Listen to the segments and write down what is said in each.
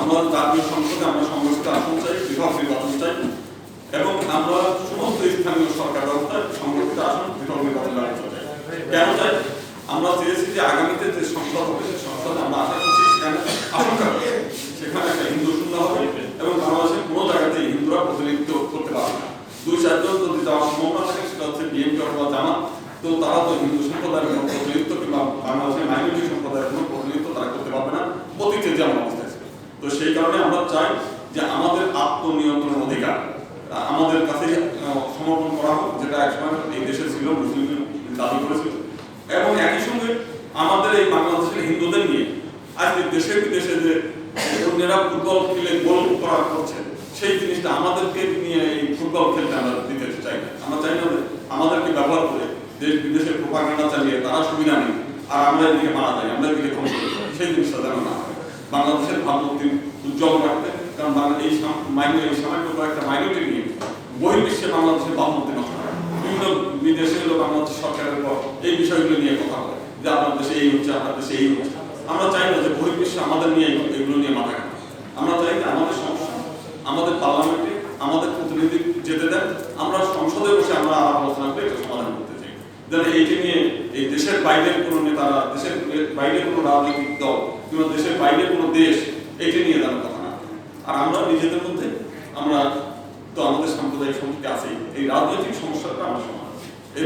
আমরা জাতীয় সংসদে আমরা সংরক্ষিত আসন চাই, বিভাগ নির্বাচন চাই, এবং আমরা সমস্ত স্থানীয় সরকার ব্যবস্থায় সংরক্ষিত আসন, বিভাগ নির্বাচন চাই। কেন চাই? আমরা চেয়েছি যে আগামীতে যে সংসদ হবে, সেই সংসদে আমরা আশা করছি সেখানে আশঙ্কা সেখানে একটা হিন্দু শূন্য হবে এবং বাংলাদেশের কোনো জায়গাতে হিন্দুরা প্রতিনিধিত্ব করতে পারবে না। দুই চারজন যদি যাওয়ার সম্ভাবনা থাকে, সেটা হচ্ছে বিএনপি অথবা জামাত, তো তারা তো হিন্দু সম্প্রদায়ের প্রতিনিধিত্ব কিংবা বাংলাদেশের মাইনরিটি সম্প্রদায়ের কোনো প্রতিনিধিত্ব তারা করতে পারবে না অতীতে যেমন অবস্থা ছিল তো সেই কারণে আমরা চাই যে আমাদের আত্মনিয়ন্ত্রণ অধিকার, আমাদের কাছে সমর্পণ করা হোক, যেটা একসময় এই দেশে ছিল মুসলিম দাবি করেছিল। এবং একই সঙ্গে আমাদের এই বাংলাদেশের হিন্দুদের নিয়ে আজকে দেশে বিদেশে যে অন্যেরা ফুটবল খেলে গোল করা করছে, সেই জিনিসটা আমাদেরকে নিয়ে এই ফুটবল খেলতে আমরা দিতে চাই আমরা চাই না আমাদেরকে ব্যবহার করে দেশ বিদেশে প্রোপাগান্ডা চালিয়ে তারা সুবিধা নেই আর আমরা এদিকে মারা যাই, আমরা এদিকে ধ্বংস সেই জিনিসটা যেন না হয়। বাংলাদেশের ভাবমূর্তি উজ্জ্বল রাখতে কারণ এই মাইনর সামান্য কয়েকটা মাইনরিটি নিয়ে বহির্বিশ্বে বাংলাদেশের ভাবমূর্তি নষ্ট বিভিন্ন বিদেশে হলো বাংলাদেশ সরকারের পর এই বিষয়গুলো নিয়ে কথা বলে যে আপনার দেশে এই হচ্ছে, আপনার দেশে এই হচ্ছে। আমরা চাই না যে বহির্বিশ্বে আমাদের নিয়ে এগুলো- নিয়ে মাথা ঘাটা আমরা চাই যে আমাদের সমস্যা, আমাদের পার্লামেন্টে আমাদের প্রতিনিধি যেতে দেন। আমরা সংসদে বসে আমরা আলোচনা করে এটা সমাধান করতে চাই। যেন এইটা নিয়ে এই দেশের বাইরের কোনো নেতারা, দেশের বাইরের কোনো রাজনৈতিক দল কিংবা দেশের বাইরের কোনো দেশ এইটা নিয়ে দাঁড়ানো কথা না আর আমরা নিজেদের মধ্যে, আমরা তো আমাদের সাম্প্রদায়িক সম্পর্কে আছেই এই রাজনৈতিক সমস্যাটা আমার সমাধান। এই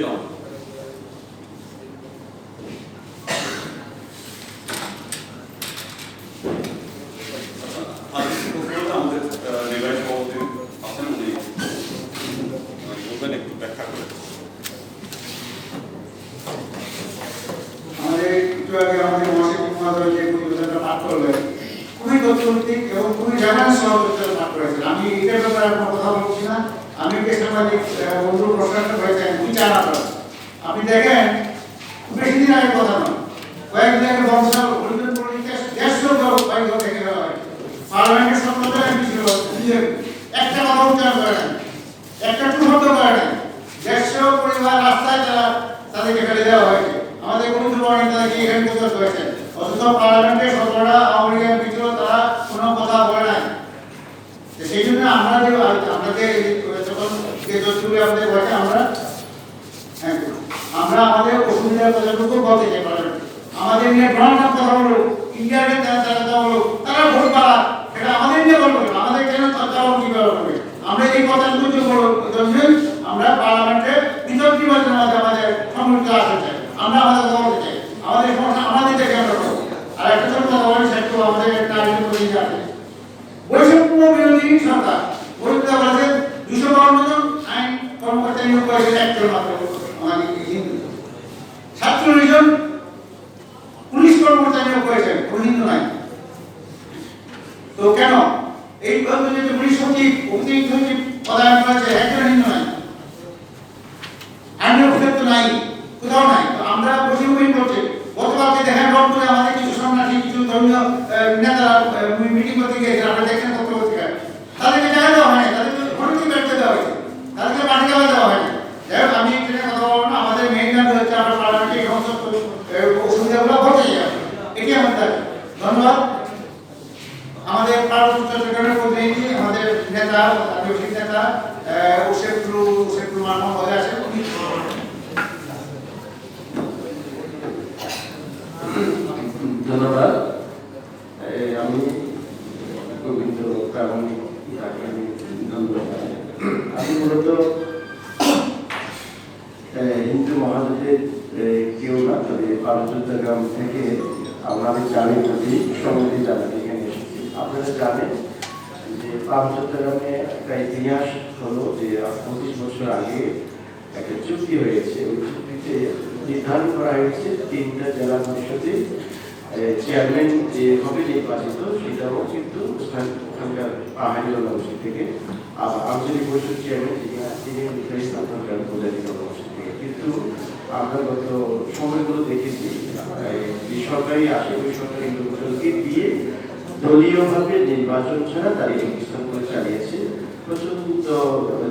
আর কিছু প্রশ্ন হলে আমাদের আহ, নির্বাহী সভাপতি আছেন উনি আহ, বলবেন একটু ব্যাখ্যা করে আমাদের একটু আগে আমাদের মাসিক মহাদয় যে প্রতিবেদনটা পাঠ করলেন খুবই এবং খুবই জানান সহ তথ্য করেছেন। আমি এটার ব্যাপারে আপনার কথা বলছি না। আমি আহ, বন্ধু প্রশ্নটা হয়েছে আমি চান আপনি দেখেন খুব বেশি দিন আগের কথা নয় কয়েকদিন আগে বংশাল হরিজন পরিচয় দেড়শো জন বাইক থেকে দেওয়া হয় পার্লামেন্টের সত্তর এমপি ছিল BJP, একটা কথা উচ্চারণ করে না একটা টু শব্দ করে না দেড়শো পরিবার রাস্তায় তারা তাদেরকে ফেলে দেওয়া হয়েছে আমাদের বন্ধু বাহিনী তাদেরকে এখানে প্রচার করেছেন অথচ পার্লামেন্টে সতেরোটা আওয়ামী লীগের ভিতরে তারা কোনো কথা বলে নাই তো সেই জন্য আমরা যে আমরা যে যখন যে দোষগুলি আমাদের বলে আমরা হ্যাঁ, আমরা আমাদের কথাটুকু বলতে চাই আমাদের নিয়ে কথা বলো ইন্ডিয়াকে তারা কথা বলো তারা ভোট পাড়া সেটা আমাদের নিয়ে বলব আমাদের কেন তারা কীভাবে করবে আমরা এই কথাটুকু যে বলো জন্য আমরা পার্লামেন্টে বিতর্ক নির্বাচনের মধ্যে আমাদের সম্মিলিত আসতে চাই। আমরা আমাদের কথা বলতে চাই। আমাদের সমস্যা, আমাদের দেখে আমরা করব আর একটা ছোট কথা বলি, সেটা আমাদের একটা আয়োজন করে আসে বৈষম্য বিরোধী সরকার। বৈধতা বলেছেন দুশো বাউন্ন জন আইন কর্মকর্তা নিয়োগ করেছেন একজন মাত্র। সাতচল্লিশ জন পুলিশ কর্মকর্তা নিয়োগ করেছেন কোন নাই। তো কেন? এই যে পুলিশ সচিব, অতিরিক্ত সচিব পদায়ন করেছে, একজন হিন্দু নাই। আইনের তো নাই, কোথাও নাই। তো আমরা পশ্চিমবঙ্গ করছে, গতকালকে দেখেন রংপুরে আমাদের কিছু সন্ন্যাসী কিছু ধর্মীয় নেতারা মিটিং করতে গিয়েছে আমরা দেখেন পত্রপত্রিকায় তাদেরকে জায়গা দেওয়া হয় না তাদেরকে ঘরটি বেরোতে দেওয়া হয়েছে তাদেরকে মাটি দেওয়া দেওয়া হয় না যাই হোক আমি এখানে কথা বলব না আমাদের মেইন দাবি হচ্ছে আমরা পার্লামেন্টে এই সমস্ত আহ, অসুবিধাগুলো ঘটে যায় এটি আমাদের দাবি ধন্যবাদ আমাদের পার্বত্য চট্টগ্রামের প্রতিনিধি আমাদের নেতা আদিবাসী নেতা ওসেফুল ওসেফুল মাহমুদ মহোদয় আছেন উনি ধন্যবাদ এই আমি গোবিন্দ প্রামাণিক তাকে আমি ধন্যবাদ আমি মূলত হিন্দু মহাজোটের কেউ না তবে গ্রাম থেকে আমাদের জানি প্রতি সম্মতি জানাতে এখানে এসেছি। আপনারা জানেন যে পারচুত্তা গ্রামে একটা ইতিহাস হলো যে পঁচিশ বছর আগে একটা চুক্তি হয়েছে, ওই চুক্তিতে নির্ধারণ করা হয়েছে তিনটা জেলা পরিষদে চেয়ারম্যান যে হবে নির্বাচিত, সেটাও কিন্তু ওখান- ওখানকার পাহাড়ি জনগোষ্ঠী থেকে। আর আঞ্চলিক পরিষদ চেয়ারম্যান যিনি তিনি নির্বাচিত ওখানকার জনগোষ্ঠী থেকে। কিন্তু আমরা গত সময়গুলো দেখেছি যে সরকারি আসে ওই সরকারি দিয়ে দলীয়ভাবে নির্বাচন ছাড়া তারা করে চালিয়েছে। প্রচণ্ড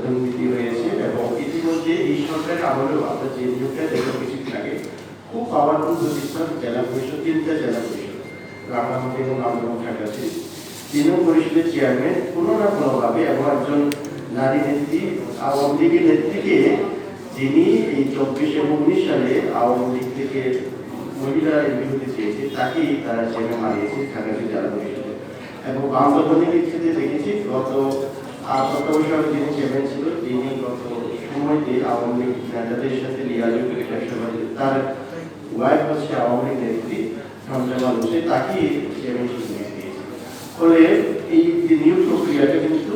দুর্নীতি হয়েছে এবং ইতিমধ্যে এই সরকারের আমলেও আমরা যে নিয়োগটা দেখলাম কিছুদিন আগে, খুব পাওয়ারফুল প্রতিষ্ঠান, জেলা পরিষদ, তিনটা জেলা পরিষদ। রাঙামাটি এবং আমদন খাগড়াছি তৃণমূল পরিষদের চেয়ারম্যান কোনো না কোনোভাবে এবং একজন নারী নেত্রী, আওয়ামী লীগের নেত্রীকে যিনি এই চব্বিশ এবং উনিশ সালে আওয়ামী লীগ থেকে মহিলা এমপি চেয়েছে, তাকেই তারা চেয়ারম্যান মানিয়েছে ঢাকা জেলা পরিষদে। এবং বান্ধবনের ক্ষেত্রে দেখেছি, গত আট তত্ত্বাবধায়ক যিনি চেয়ারম্যান ছিল, তিনি গত সময়তে আওয়ামী লীগ নেতাদের সাথে লিয়াজোগ করে ব্যবসা তার ওয়াইফ হচ্ছে আওয়ামী লীগ নেত্রী। চেয়ারম্যানশিপ নিয়ে দিয়েছে ফলে এই যে নিয়োগ প্রক্রিয়াটা কিন্তু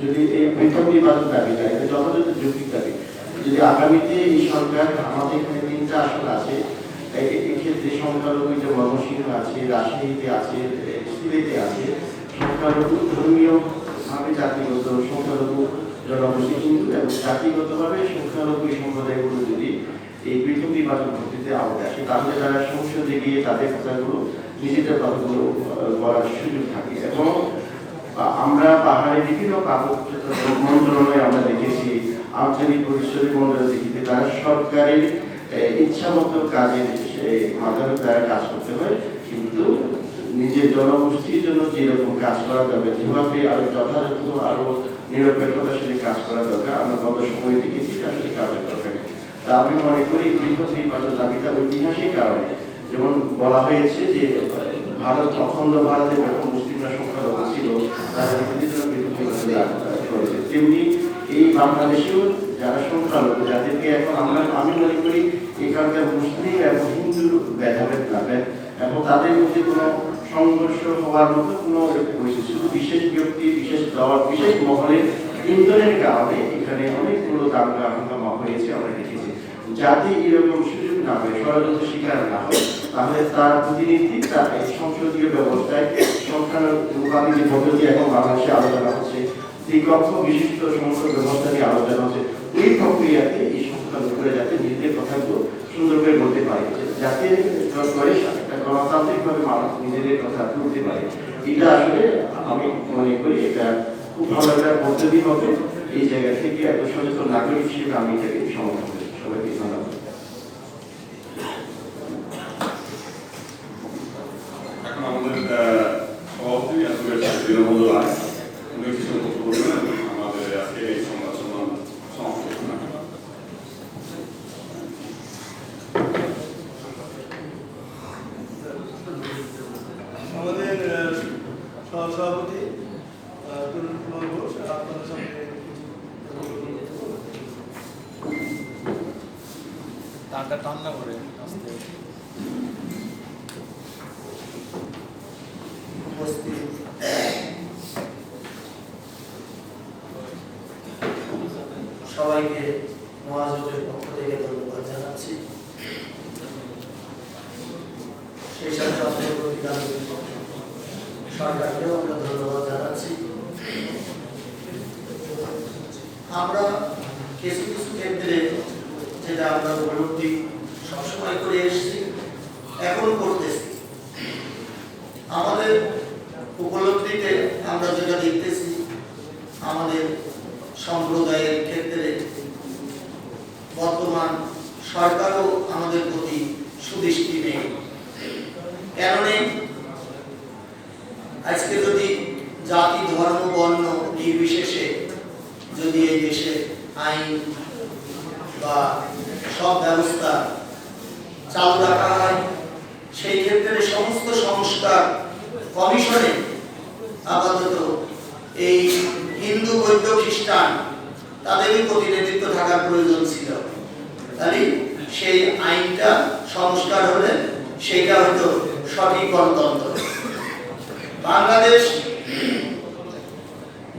যদি এই দাবি যায় যথাযথ যৌক্তিক দাবি যদি আগামীতে এই সরকার আমাদের এখানে তিনটা আসন আছে এই- এই ক্ষেত্রে সংখ্যালঘু যে ময়মনসিংহ আছে রাজশাহীতে আছে সিলেটে আছে সংখ্যালঘু ধর্মীয় জাতিগত সংখ্যালঘু জনগোষ্ঠী হিন্দু এবং জাতিগতভাবে সংখ্যালঘু সম্প্রদায়গুলো যদি এই পৃথক নির্বাচন পদ্ধতিতে আওতায় আসে। তাহলে তারা সংসদে গিয়ে তাদের কথাগুলো, নিজেদের কথাগুলো বলার সুযোগ থাকে। এবং আমরা পাহাড়ে বিভিন্ন কাগজ মন্ত্রণালয়ে আমরা দেখেছি, আঞ্চলিক পরিষদের মন্ত্রণালয় দেখেছি, তারা সরকারের ইচ্ছা মতো কাজের মাধ্যমে তারা কাজ করতে হয়। কিন্তু নিজের জনগোষ্ঠীর জন্য যেরকম কাজ করা যাবে, যেভাবে আরও যথাযথ, আরও নিরপেক্ষতার সাথে কাজ করা দরকার আমরা গত সময় দেখেছি আসলে কাজের দরকার আমি মনে করি বৃহৎ নির্বাচন দাবিটা ঐতিহাসিক কারণে। যেমন বলা হয়েছে যে ভারত, অখণ্ড ভারতে যখন মুসলিমরা সংখ্যালঘু ছিল তেমনি এই বাংলাদেশেও যারা সংখ্যালঘু, যাদেরকে এখন আমরা, আমি মনে করি এখানকার মুসলিম এবং হিন্দু ভেদাভেদ না এবং তাদের মধ্যে কোনো সংঘর্ষ হওয়ার মতো কোনো শুধু বিশেষ ব্যক্তি বিশেষ দল, বিশেষ মহলের ইন্ধনের কারণে এখানে অনেকগুলো দাঙ্গা, হাঙ্গামা হয়েছে, আমরা দেখেছি। যাতে এরকম সুযোগ না হয় ষড়যন্ত্র শিকার না হয়, তাহলে তার প্রতিনিধি, তার এই সংসদীয় ব্যবস্থায় সংখ্যানুপাতিক যে পদ্ধতি এখন বাংলাদেশে আলোচনা হচ্ছে দ্বিকক্ষ বিশিষ্ট সংসদ ব্যবস্থা নিয়ে আলোচনা হচ্ছে ওই প্রক্রিয়াতে এই সংখ্যালঘুরা যাতে নিজেদের কথাগুলো সুন্দর করে বলতে পারে, যাতে করে একটা গণতান্ত্রিকভাবে মানুষ নিজেদের কথা তুলতে পারে। এটা আসলে আমি মনে করি এটা খুব ভালো একটা পদ্ধতি হবে এই জায়গা থেকে এত সচেতন নাগরিক হিসেবে আমি এটাকে সমর্থন করি সবাইকে ধন্যবাদ এখন আমাদের আহ, সভাপতি আসলে দীনবন্ধু রায় উনি কিছু বক্তব্য বলবেন আমাদের আজকে এই সংবাদ সম্মেলন সমাপ্ত করবেন আমাদের আহ, সহসভাপতি আহ, তরুণ কুমার ঘোষ আপনাদের সামনে তারটা ঠান্ডা করে আস্তে উপস্থিত সবাইকে মহাজোটের পক্ষ থেকে ধন্যবাদ জানাচ্ছি। সেই সাথে সরকারকেও আমরা ধন্যবাদ জানাচ্ছি। আমরা কিছু কিছু ক্ষেত্রে যেটা আমরা উপলব্ধি সবসময় করে এসেছি, এখন করতেছি। আমাদের উপলব্ধিতে আমরা যেটা দেখতেছি, আমাদের সম্প্রদায়ের ক্ষেত্রে বর্তমান সরকারও আমাদের প্রতি সুদৃষ্টি নেই। কেন আজকে যদি জাতি, ধর্ম, বর্ণ নির্বিশেষে যদি এই দেশে আইন বা সব ব্যবস্থা চালু রাখা হয়, সেই ক্ষেত্রে সমস্ত সংস্কার কমিশনে আপাতত এই হিন্দু, বৌদ্ধ, খ্রিস্টান, তাদেরই প্রতিনিধিত্ব থাকার প্রয়োজন ছিল। তাহলে সেই আইনটা সংস্কার হলে সেটা হয়তো সঠিক গণতন্ত্র। বাংলাদেশ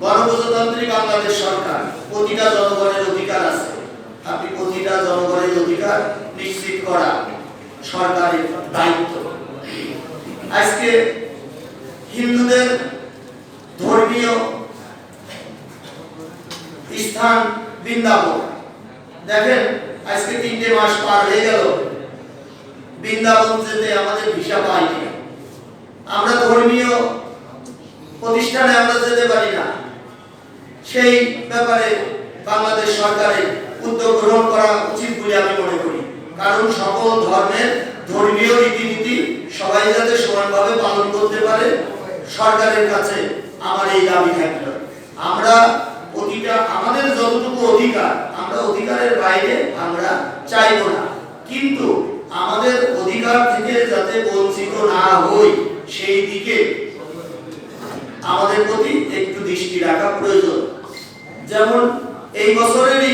গণপ্রজাতান্ত্রিক বাংলাদেশ সরকার, প্রতিটা জনগণের অধিকার আছে। আপনি প্রতিটা জনগণের অধিকার নিশ্চিত করা সরকারের দায়িত্ব। আজকে হিন্দুদের ধর্মীয় স্থান বৃন্দাবন। দেখেন, আজকে তিনটে মাস পার হয়ে গেল। বৃন্দাবন যেতে আমাদের ভিসা পাইনি আমরা ধর্মীয় প্রতিষ্ঠানে আমরা যেতে পারি না। সেই ব্যাপারে বাংলাদেশ সরকারের উদ্যোগ গ্রহণ করা উচিত বলে আমি মনে করি। কারণ সকল ধর্মের ধর্মীয় রীতিনীতি সবাই যাতে সমানভাবে পালন করতে পারে, সরকারের কাছে আমার এই দাবি থাকল। আমরা প্রতিটা আমাদের যতটুকু অধিকার, আমরা অধিকারের বাইরে আমরা চাইব না। কিন্তু আমাদের অধিকার থেকে যাতে বঞ্চিত না হই, সেই দিকে আমাদের প্রতি একটু দৃষ্টি রাখা প্রয়োজন। যেমন এই বছরেরই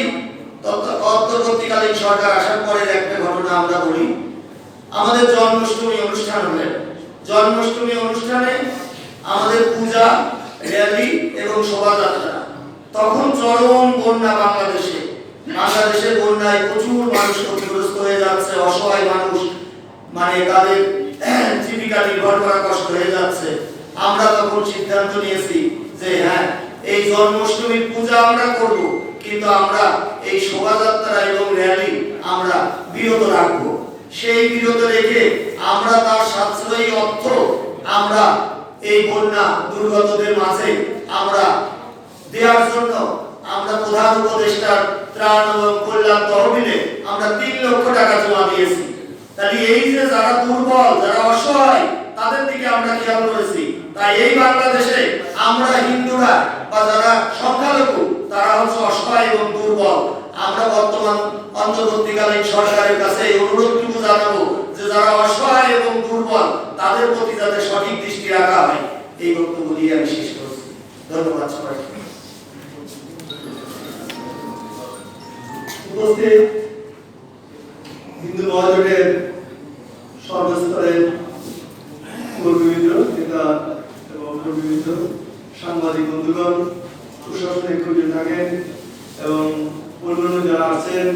অন্তর্বর্তীকালীন সরকার আসার পরের একটা ঘটনা আমরা বলি। আমাদের জন্মাষ্টমী অনুষ্ঠান হলেন জন্মাষ্টমী অনুষ্ঠানে আমাদের পূজা, র্যালি এবং শোভাযাত্রা। তখন চরম বন্যা বাংলাদেশে বাংলাদেশে বন্যায় প্রচুর মানুষ ক্ষতিগ্রস্ত হয়ে যাচ্ছে, অসহায় মানুষ মানে তাদের জীবিকা নির্ভর করা কষ্ট হয়ে যাচ্ছে। আমরা তখন সিদ্ধান্ত নিয়েছি যে হ্যাঁ এই জন্মাষ্টমীর পূজা আমরা করব, কিন্তু আমরা এই শোভাযাত্রা এবং র্যালি আমরা বিরত রাখব। সেই বিরত রেখে আমরা তার সাশ্রয়ী অর্থ আমরা এই বন্যা দুর্গতদের মাঝে আমরা দেওয়ার জন্য আমরা প্রধান উপদেষ্টার ত্রাণ এবং কল্যাণ তহবিলে আমরা তিন লক্ষ টাকা জমা দিয়েছি। তাহলে এই যে যারা দুর্বল, যারা অসহায়, তাদের দিকে আমরা খেয়াল করেছি। তাই এই বাংলাদেশে আমরা হিন্দুরা বা যারা সংখ্যালঘু, তারা হচ্ছে অসহায় এবং দুর্বল। আমরা বর্তমান অন্তর্বর্তীকালীন সরকারের কাছে এই অনুরোধটুকু জানাব যে যারা অসহায় এবং দুর্বল, তাদের প্রতি যাতে সঠিক দৃষ্টি রাখা হয়। এই বক্তব্য দিয়ে আমি শেষ করছি। ধন্যবাদ সবাইকে। উপস্থিত হিন্দু মহাজোটের সর্বস্তরের কর্মীবৃন্দ নেতা এবং কর্মীবৃন্দ সাংবাদিক বন্ধুগণ প্রশাসনিক খুঁজে থাকেন এবং অন্যান্য যারা আছেন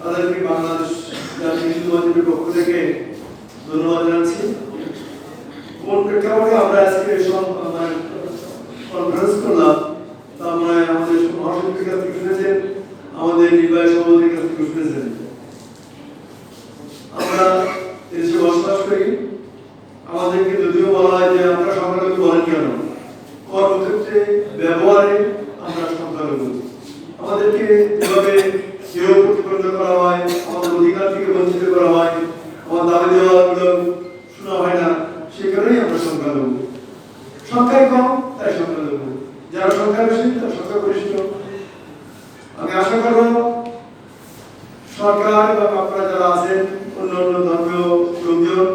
তাদেরকে বাংলাদেশ জাতীয় হিন্দু মহাজোটের পক্ষ থেকে ধন্যবাদ জানাচ্ছি কোন প্রেক্ষাপটে আমরা আজকে সব- মানে কনফারেন্স করলাম তা আমরা আমাদের মহাসচিবের কাছ থেকে শুনেছেন আমাদের নির্বাহী সভাপতির কাছ থেকে শুনেছেন আমরা এদেশে বসবাস করি আমাদেরকে যদিও বলা হয় যে আমরা সংখ্যালঘু বলেন কেন কর্মক্ষেত্রে ব্যবহারে আমরা সংখ্যালঘু আমাদেরকে যেভাবে কেউ প্রতিপন্ন করা হয় আমাদের অধিকার থেকে বঞ্চিত করা হয় আমার দাবি দেওয়াগুলো শোনা হয় না সে কারণেই আমরা সংখ্যালঘু সংখ্যায় কম তাই সংখ্যালঘু যারা সংখ্যা বেশি তারা আমি আশা করব সরকার এবং আপনারা যারা আছেন, অন্য অন্য ধর্মীয় লোকজন,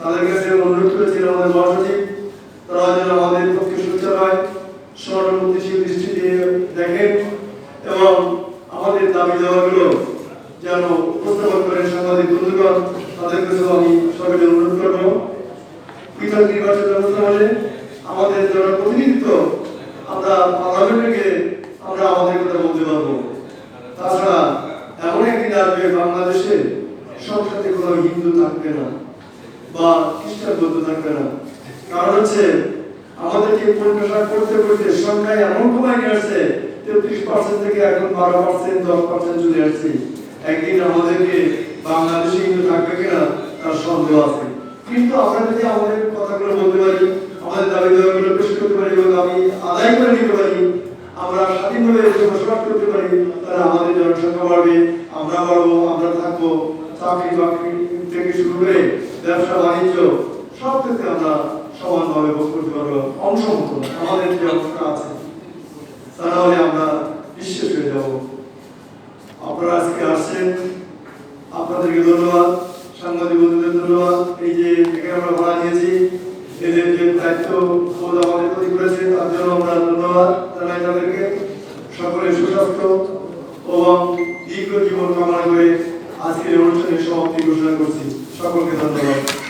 তাদের কাছে অনুরোধ করেছেন আমাদের মহাসচিব, তারা যেন আমাদের পক্ষে সোচ্চার হয় সহানুভূতিশীল দৃষ্টি দিয়ে দেখেন এবং আমাদের দাবি দেওয়াগুলো যেন উপস্থাপন করেন সাংবাদিক বন্ধুগণ, তাদের কাছেও আমি সকলে অনুরোধ করব। পৃথক নির্বাচন ব্যবস্থা হলে আমাদের যারা প্রতিনিধিত্ব আমরা পার্লামেন্টে গিয়ে আমরা আমাদের কথা বলতে পারব তাছাড়া এমন একদিন আসবে বাংলাদেশে সংসদে কোনো হিন্দু থাকবে না বা খ্রিস্টান বৌদ্ধ থাকবে না কারণ হচ্ছে আমাদেরকে পরিবেশনা করতে করতে সংখ্যায় এমন নিয়ে আসছে তেত্রিশ পার্সেন্ট থেকে এখন বারো পার্সেন্ট দশ পার্সেন্ট চলে আসছে। একদিন আমাদেরকে বাংলাদেশে হিন্দু থাকবে কিনা, তার সন্দেহ আছে। কিন্তু আমরা যদি আমাদের কথাগুলো বলতে পারি, আমাদের দাবি দাবিগুলো পেশ করতে পারি এবং আমি আদায় করে নিতে পারি, আমরা স্বাধীনভাবে বসবাস করতে পারি, তাহলে আমাদের জনসংখ্যা বাড়বে, আমরা বাড়বো, আমরা থাকব চাকরি বাকরি থেকে শুরু করে ব্যবসা বাণিজ্য সব ক্ষেত্রে আমরা সমানভাবে ভোগ করতে পারব অংশ মতো আমাদের যে অংশটা আছে, তা নাহলে আমরা বিশ্বাস হয়ে যাব। আপনারা আজকে আসছেন, আপনাদেরকে ধন্যবাদ, সাংবাদিক বন্ধুদের ধন্যবাদ। এই যে এখানে আমরা ভাড়া নিয়েছি, এদের যে দায়িত্ব বোধ আমাদের প্রতি করেছে, তার জন্য আমরা ধন্যবাদ জানাই তাদেরকে। সকলের সুস্বাস্থ্য এবং দীর্ঘ জীবন কামনা করে আজকের অনুষ্ঠানের সমাপ্তি ঘোষণা করছি। সকলকে ধন্যবাদ।